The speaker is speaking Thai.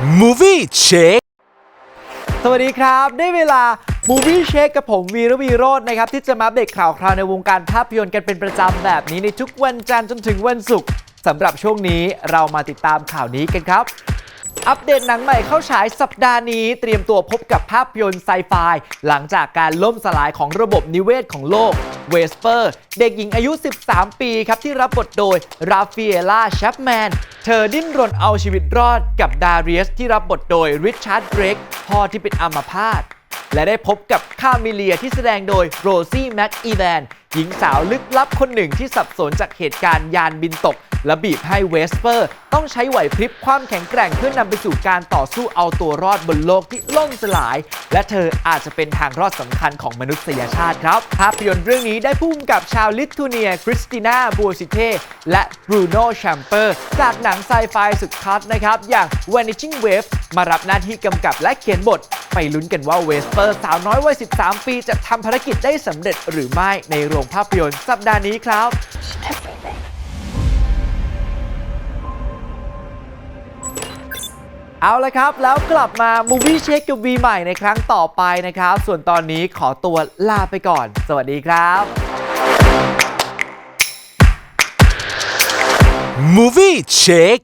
Movie Check สวัสดีครับ ได้เวลา Movie Check กับผมวีรวีโรจน์นะครับ ที่จะมาอัปเดตข่าวคราวในวงการภาพยนตร์กันเป็นประจำแบบนี้ในทุกวันจันทร์จนถึงวันศุกร์สำหรับช่วงนี้เรามาติดตามข่าวนี้กันครับ อัปเดตหนังใหม่เข้าฉายสัปดาห์นี้ เตรียมตัวพบกับภาพยนตร์ไซไฟหลังจากการล่มสลายของระบบนิเวศของโลกเวสเปอร์ เด็กหญิงอายุ 13 ปีครับ ที่รับบทโดยราฟ a เอล่าแชปแมน เธอดิ้นรนเอาชีวิตรอดกับดารียสที่รับบทโดยริชาร์ดเดรกพ่อที่เป็นอัมพาตและได้พบกับคามิเลียที่แสดงโดยโรซี่แม็กอีแวนหญิงสาวลึกลับคนหนึ่งที่สับสนจากเหตุการณ์ยานบินตก และบีบให้เวสเปอร์ ต้องใช้ไหวพริบความแข็งแกร่งเพื่อนำไปสู่การต่อสู้เอาตัวรอดบนโลกที่ล่มสลาย และเธออาจจะเป็นทางรอดสำคัญของมนุษยชาติครับ ภาพยนตร์เรื่องนี้ได้พุ่มกับชาวลิทัวเนียคริสติน่าบัวซิเทและบรูโน่แชมเปอร์จากหนังไซไฟสุดคัดนะครับ อย่าง Vanishing Wave มารับหน้าที่กำกับและเขียนบท ไปลุ้นกันว่าเวสเปอร์สาวน้อยวัย 13 ปี จะทำภารกิจได้สำเร็จหรือไม่ในโรงภาพยนตร์สัปดาห์นี้ครับ เอาละครับ แล้วกลับมา Movie Check กับวีใหม่ในครั้งต่อไปนะครับ ส่วนตอนนี้ขอตัวลาไปก่อน สวัสดีครับ Movie Check